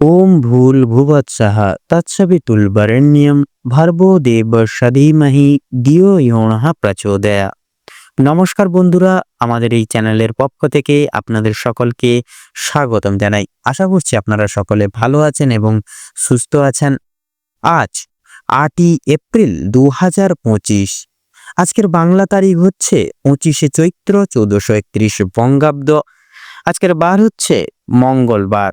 ওম ভূল ভুবৎসহ भर्वो देव सदीमहि দিও ইহণহ प्रचोदया নমস্কার বন্ধুরা, আমাদের এই চ্যানেলের পক্ষ থেকে আপনাদের সকলকে স্বাগতম জানাই। আশা করছি আপনারা সকলে ভালো আছেন এবং সুস্থ আছেন। আজ আটই এপ্রিল দু হাজার পঁচিশ। আজকের বাংলা তারিখ হচ্ছে পঁচিশে চৈত্র চৌদ্দশো একত্রিশ বঙ্গাব্দ। আজকের বার হচ্ছে মঙ্গলবার।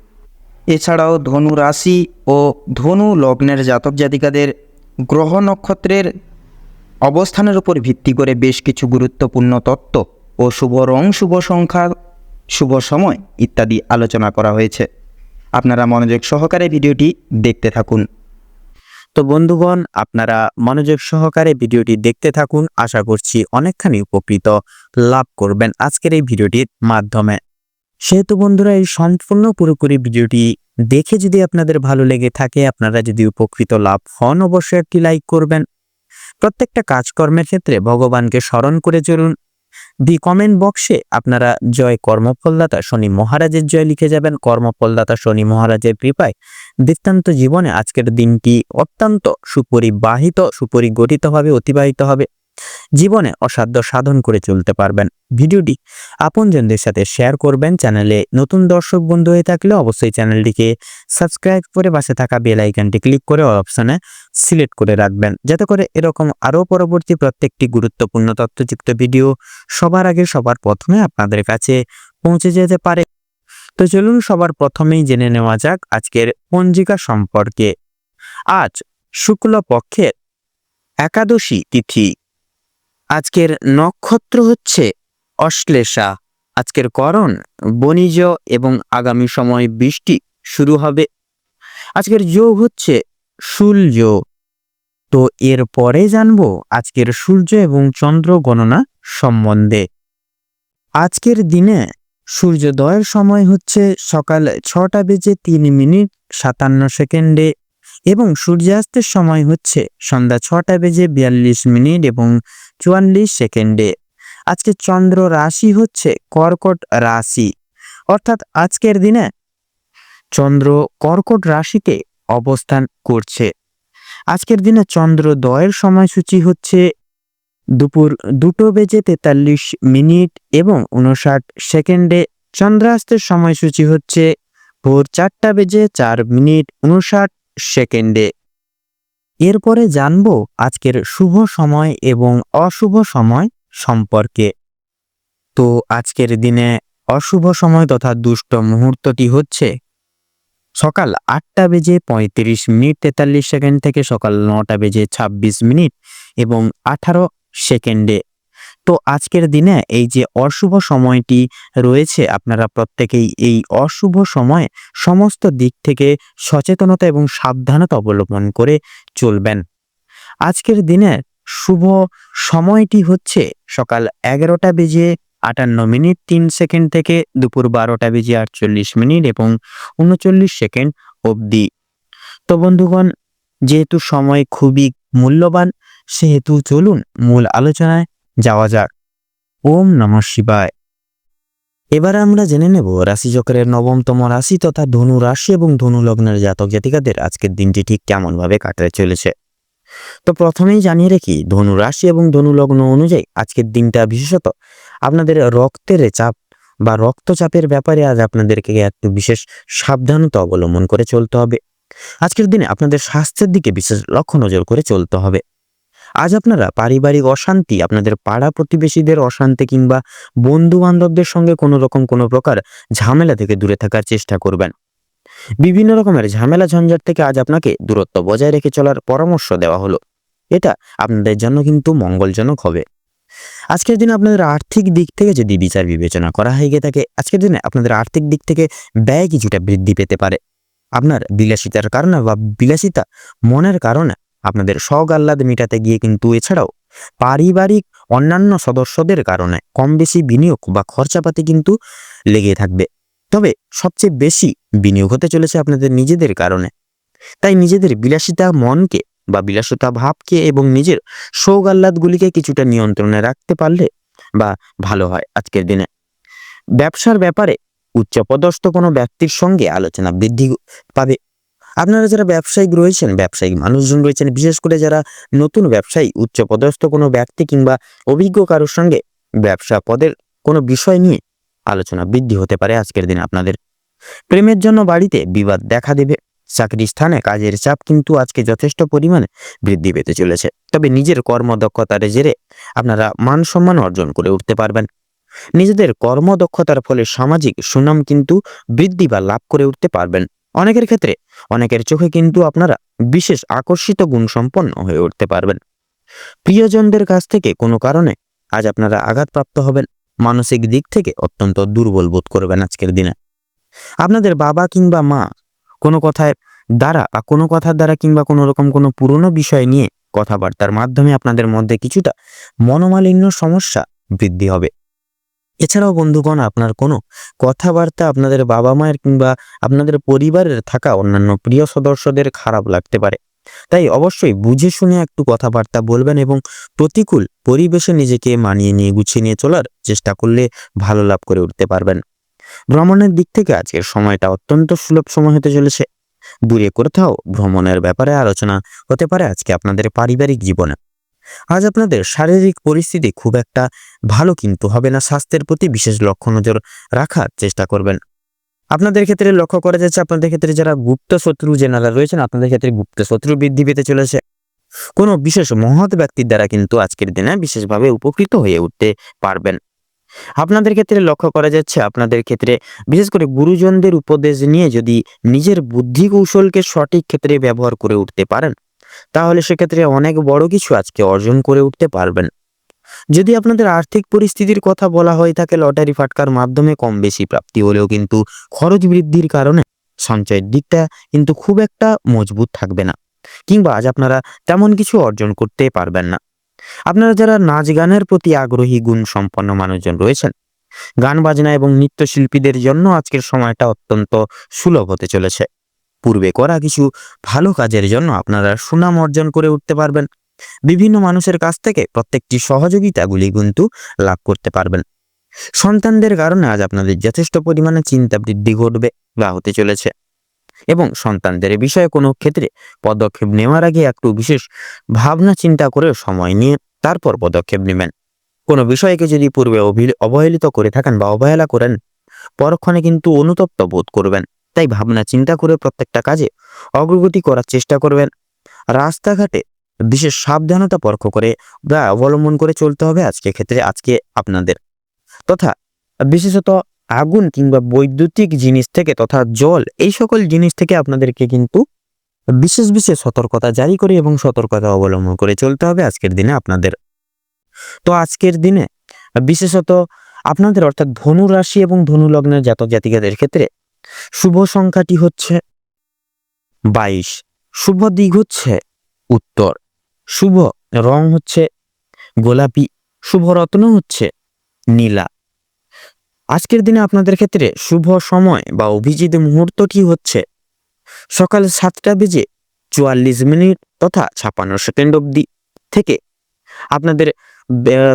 এছাড়াও ধনু রাশি ও ধনু লগ্নের জাতক জাতিকাদের গ্রহ নক্ষত্রের অবস্থানের উপর ভিত্তি করে বেশ কিছু গুরুত্বপূর্ণ তত্ত্ব ও শুভ রং, শুভ সংখ্যা, শুভ সময় ইত্যাদি আলোচনা করা হয়েছে। আপনারা মনোযোগ সহকারে ভিডিওটি দেখতে থাকুন। তো বন্ধুগণ, আপনারা মনোযোগ সহকারে ভিডিওটি দেখতে থাকুন। আশা করছি অনেকখানি উপকৃত লাভ করবেন আজকের এই ভিডিওটির মাধ্যমে। সেহেতু বন্ধুরা, এই সম্পূর্ণ পুরোপুরি ভিডিওটি দেখে যদি আপনাদের ভালো লেগে থাকে, আপনারা যদি উপকৃত লাভ হন, অবশ্যই একটি লাইক করবেন। প্রত্যেকটা কাজকর্মের ক্ষেত্রে ভগবানকে স্মরণ করে চলুন। দি কমেন্ট বক্সে আপনারা জয় কর্মফলদাতা শনি মহারাজের জয় লিখে যাবেন। কর্মফলদাতা শনি মহারাজের কৃপায় বৃত্তান্ত জীবনে আজকের দিনটি অত্যন্ত সুপরিবাহিত, সুপরিগঠিতভাবে অতিবাহিত হবে। জীবনে অসাধ্য সাধন করে চলতে পারবেন। ভিডিওটি আপনজনদের সাথে শেয়ার করবেন। চ্যানেলে নতুন দর্শক বন্ধু হয়ে থাকলে অবশ্যই চ্যানেলটিকে সাবস্ক্রাইব করে পাশে থাকা বেল আইকনটি ক্লিক করে অপশনে সিলেক্ট করে রাখবেন। যাতে করে এরকম আরও পরবর্তী প্রত্যেকটি গুরুত্বপূর্ণ তথ্যযুক্ত ভিডিও সবার আগে সবার প্রথমে আপনাদের কাছে পৌঁছে যেতে পারে। তো চলুন সবার প্রথমেই জেনে নেওয়া যাক আজকের পঞ্জিকা সম্পর্কে। আজ শুক্লপক্ষের একাদশী তিথি। আজকের নক্ষত্র হচ্ছে অশ্লেষা। আজকের করণ বণিজ এবং আগামী সময় বৃষ্টি শুরু হবে। আজকের যোগ হচ্ছে সূর্য। তো এর পরে জানব আজকের সূর্য এবং চন্দ্র গণনা সম্বন্ধে। আজকের দিনে সূর্যোদয়ের সময় হচ্ছে সকাল ছটা বেজে তিন মিনিট সাতান্ন সেকেন্ডে এবং সূর্যাস্তের সময় হচ্ছে সন্ধ্যা ছটা বেজে বিয়াল্লিশ মিনিট এবং চুয়াল্লিশ সেকেন্ডে। আজকে চন্দ্র রাশি হচ্ছে কর্কট রাশি। অর্থাৎ আজকের দিনে চন্দ্র কর্কট রাশিতে অবস্থান করছে। আজকের দিনে চন্দ্রোদয়ের সময়সূচি হচ্ছে দুপুর দুটো বেজে তেতাল্লিশ মিনিট এবং উনষাট সেকেন্ডে। চন্দ্রাস্তের সময়সূচি হচ্ছে ভোর চারটা বেজে চার মিনিট উনষাট সেকেন্ডে। এরপরে জানব আজকের শুভ সময় এবং অশুভ সময় সম্পর্কে। তো আজকের দিনে অশুভ সময় তথা দুষ্ট মুহূর্তটি হচ্ছে সকাল আটটা বেজে পঁয়ত্রিশ মিনিট তেতাল্লিশ সেকেন্ড থেকে সকাল নটা বেজে ছাব্বিশ মিনিট এবং আঠারো সেকেন্ডে। তো আজকের দিনে এই যে অশুভ সময়টি রয়েছে, আপনারা প্রত্যেকেই এই অশুভ সময়ে সমস্ত দিক থেকে সচেতনতা এবং সাবধানতা অবলম্বন করে চলবেন। আজকের দিনে শুভ সময়টি হচ্ছে সকাল এগারোটা বেজে আটান্ন মিনিট তিন সেকেন্ড থেকে দুপুর বারোটা বেজে আটচল্লিশ মিনিট এবং উনচল্লিশ সেকেন্ড অবধি। তো বন্ধুগণ, যেহেতু সময় খুবই মূল্যবান, সেহেতু চলুন মূল আলোচনায় যাওয়া যাক। ওম নমঃ শিবায়। এবার আমরা জেনে নেব রাশিচক্রের নবমতম রাশি তথা ধনু রাশি এবং ধনু লগ্নের জাতক জাতিকাদের আজকের দিনটি ঠিক কেমনভাবে কাটতে চলেছে। তো প্রথমেই জানিয়ে রাখি, ধনু রাশি এবং ধনু লগ্ন অনুযায়ী আজকের দিনটা বিশেষত আপনাদের রক্তের চাপ বা রক্তচাপের ব্যাপারে আজ আপনাদেরকে একটু বিশেষ সাবধানতা অবলম্বন করে চলতে হবে। আজকের দিনে আপনাদের স্বাস্থ্যের দিকে বিশেষ লক্ষ্য নজর করে চলতে হবে। আজ আপনারা পারিবারিক অশান্তি, আপনাদের পাড়া প্রতিবেশীদের অশান্তি কিংবা বন্ধু বান্ধবদের সঙ্গে কোনো রকম কোনো প্রকার ঝামেলা থেকে দূরে থাকার চেষ্টা করবেন। বিভিন্ন রকমের ঝামেলা ঝঞ্ঝাট থেকে আজ আপনাকে দূরত্ব বজায় রেখে চলার পরামর্শ দেওয়া হলো। এটা আপনাদের জন্য কিন্তু মঙ্গলজনক হবে। আজকের দিনে আপনাদের আর্থিক দিক থেকে যদি বিচার বিবেচনা করা হয়ে গিয়ে থাকে, আজকের দিনে আপনাদের আর্থিক দিক থেকে ব্যয় কিছুটা বৃদ্ধি পেতে পারে। আপনার বিলাসিতার কারণে বা বিলাসিতা মনের কারণে আপনাদের শখ আহ্লাদ মেটাতে গিয়ে কিন্তু এছাড়াও পারিবারিক অন্যান্য সদস্যদের কারণে কম বেশি বিনিয়োগ বা খরচাপাতি কিন্তু লেগে থাকবে। তবে সবচেয়ে বেশি বিনিয়োগ হতে চলেছে আপনাদের নিজেদের কারণে। তাই নিজেদের বিলাসিতা মনকে বা বিলাসিতা ভাবকে এবং নিজের শোক আহ্লাদগুলিকে কিছুটা নিয়ন্ত্রণে রাখতে পারলে বা ভালো হয় আজকের দিনে। ব্যবসার ব্যাপারে উচ্চপদস্থ কোনো ব্যক্তির সঙ্গে আলোচনা বৃদ্ধি পাবে। আপনারা যারা ব্যবসায়িক রয়েছেন ব্যবসায়িক মানুষজন রয়েছেন, বিশেষ করে যারা নতুন ব্যবসায়ী উচ্চপদস্থ কোনো ব্যক্তি কিংবা অভিজ্ঞ কারোর সঙ্গে ব্যবসা পদের কোনো বিষয় নিয়ে আলোচনা বৃদ্ধি হতে পারে আজকের দিনে আপনাদের। প্রেমের জন্য বাড়িতে বিবাদ দেখা দেবে। চাকরি স্থানে কাজের চাপ কিন্তু আজকে যথেষ্ট পরিমাণে বৃদ্ধি পেতে চলেছে। তবে নিজের কর্মদক্ষতার জেরে আপনারা মান সম্মান অর্জন করে উঠতে পারবেন। নিজেদের কর্মদক্ষতার ফলে সামাজিক সুনাম কিন্তু বৃদ্ধি বা লাভ করে উঠতে পারবেন। অনেকের ক্ষেত্রে অনেকের চোখে কিন্তু আপনারা বিশেষ আকর্ষিত গুণসম্পন্ন হয়ে উঠতে পারবেন। প্রিয়জনদের কাছ থেকে কোনো কারণে আজ আপনারা আঘাতপ্রাপ্ত হবেন। মানসিক দিক থেকে অত্যন্ত দুর্বল বোধ করবেন আজকের দিনে। আপনাদের বাবা কিংবা মা কোনো কথায় দ্বারা বা কোনো কথার দ্বারা কিংবা কোনো রকম কোনো পুরনো বিষয় নিয়ে কথাবার্তার মাধ্যমে আপনাদের মধ্যে কিছুটা মনোমালিন্য সমস্যা বৃদ্ধি হবে। এছাড়াও বন্ধুগণ, আপনার কোনো কথাবার্তা আপনাদের বাবা মায়ের কিংবা আপনাদের পরিবারের থাকা অন্যান্য প্রিয় সদস্যদের খারাপ লাগতে পারে। তাই অবশ্যই বুঝে শুনে একটু কথাবার্তা বলবেন এবং প্রতিকূল পরিবেশে নিজেকে মানিয়ে নিয়ে গুছিয়ে নিয়ে চলার চেষ্টা করলে ভালো লাভ করে উঠতে পারবেন। ভ্রমণের দিক থেকে আজকের সময়টা অত্যন্ত সুলভ সময় হতে চলেছে। দূরে কোথাও ভ্রমণের ব্যাপারে আলোচনা হতে পারে আজকে আপনাদের পারিবারিক জীবনে। আজ আপনাদের শারীরিক পরিস্থিতি খুব একটা ভালো কিন্তু হবে না। স্বাস্থ্যের প্রতি বিশেষ লক্ষ্য নজর রাখার চেষ্টা করবেন। আপনাদের ক্ষেত্রে লক্ষ্য করা যাচ্ছে, আপনাদের ক্ষেত্রে যারা গুপ্ত শত্রু জেনারা রয়েছেন, আপনাদের ক্ষেত্রে গুপ্ত শত্রু বৃদ্ধি পেতে চলেছে। কোনো বিশেষ মহৎ ব্যক্তির দ্বারা কিন্তু আজকের দিনে বিশেষভাবে উপকৃত হয়ে উঠতে পারবেন। আপনাদের ক্ষেত্রে লক্ষ্য করা যাচ্ছে, আপনাদের ক্ষেত্রে বিশেষ করে গুরুজনদের উপদেশ নিয়ে যদি নিজের বুদ্ধি কৌশলকে সঠিক ক্ষেত্রে ব্যবহার করে উঠতে পারেন তাহলে সেক্ষেত্রে অনেক বড় কিছু আজকে অর্জন করে উঠতে পারবেন। যদি আপনাদের আর্থিক পরিস্থিতির কথা বলা হয়ে থাকে, লটারি ফাটকার মাধ্যমে কম বেশি প্রাপ্তি হলেও কিন্তু খরচ বৃদ্ধির কারণে সঞ্চয়ের দিকটা কিন্তু খুব একটা মজবুত থাকবে না, কিংবা আজ আপনারা তেমন কিছু অর্জন করতে পারবেন না। আপনারা যারা নাচ গানের প্রতি আগ্রহী গুণ সম্পন্ন মানুষজন রয়েছেন, গান বাজনা এবং নৃত্যশিল্পীদের জন্য আজকের সময়টা অত্যন্ত সুলভ হতে চলেছে। পূর্বে করা কিছু ভালো কাজের জন্য আপনারা সুনাম অর্জন করে উঠতে পারবেন। বিভিন্ন মানুষের কাছ থেকে প্রত্যেকটি সহযোগিতাগুলি কিন্তু লাভ করতে পারবেন। সন্তানদের কারণে আজ আপনাদের যথেষ্ট পরিমাণে চিন্তা বৃদ্ধি ঘটবে বা হতে চলেছে। এবং সন্তানদের বিষয়ে কোনো ক্ষেত্রে পদক্ষেপ নেওয়ার আগে একটু বিশেষ ভাবনা চিন্তা করে সময় নিয়ে তারপর পদক্ষেপ নেবেন। কোনো বিষয়কে যদি পূর্বে অবহেলি- অবহেলিত করে থাকেন বা অবহেলা করেন, পরক্ষণে কিন্তু অনুতপ্ত বোধ করবেন। তাই ভাবনা চিন্তা করে প্রত্যেকটা কাজে অগ্রগতি করার চেষ্টা করবেন। রাস্তাঘাটে বিশেষ সাবধানতা পরখ করে বা অবলম্বন করে চলতে হবে আজকে ক্ষেত্রে, আজকে আপনাদের। তথা বিশেষত আগুন কিংবা বৈদ্যুতিক জিনিস থেকে তথা জল, এই সকল জিনিস থেকে আপনাদেরকে কিন্তু বিশেষ বিশেষ সতর্কতা জারি করে এবং সতর্কতা অবলম্বন করে চলতে হবে আজকের দিনে আপনাদের। তো আজকের দিনে বিশেষত আপনাদের অর্থাৎ ধনু রাশি এবং ধনু লগ্নের জাতক জাতিকাদের ক্ষেত্রে শুভ সংখ্যাটি হচ্ছে বাইশ। শুভ দিক হচ্ছে উত্তর। শুভ রং হচ্ছে গোলাপি। শুভ রত্ন হচ্ছে নীলা। আজকের দিনে আপনাদের ক্ষেত্রে শুভ সময় বা অভিজিৎ মুহূর্তটি হচ্ছে সকাল সাতটা বেজে চুয়াল্লিশ মিনিট তথা ছাপান্ন সেকেন্ড অবধি থেকে আপনাদের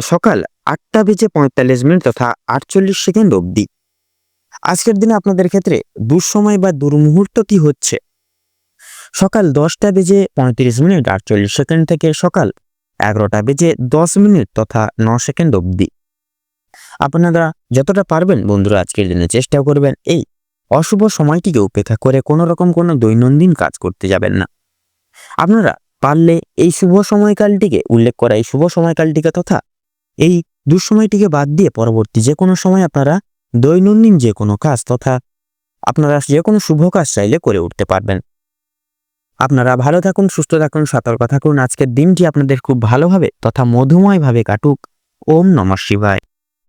সকাল আটটা বেজে পঁয়তাল্লিশ মিনিট তথা আটচল্লিশ সেকেন্ড অবধি। আজকের দিনে আপনাদের ক্ষেত্রে দুঃসময় বা দুর্মুহূর্তটি হচ্ছে। সকাল দশটা বেজে পঁয়ত্রিশ মিনিট আটচল্লিশ সেকেন্ড থেকে সকাল এগারোটা বেজে দশ মিনিট তথা ন সেকেন্ড অবধি। আপনারা যতটা পারবেন বন্ধুরা আজকের দিনে চেষ্টা করবেন এই অশুভ সময়টিকে উপেক্ষা করে কোনো রকম কোনো দৈনন্দিন কাজ করতে যাবেন না। আপনারা পারলে এই শুভ সময়কালটিকে উল্লেখ করা, এই শুভ সময়কালটিকে তথা এই দুঃসময়টিকে বাদ দিয়ে পরবর্তী যে কোনো সময় আপনারা দৈনন্দিন যে কোনো কাজ তথা আপনারা যে কোনো শুভ কাজ চাইলে করে উঠতে পারবেন। আপনারা ভালো থাকুন, সুস্থ থাকুন, সতর্ক থাকুন। আজকের দিনটি আপনাদের খুব ভালোভাবে তথা মধুময়ভাবে কাটুক। ওম নমঃ শিবায়।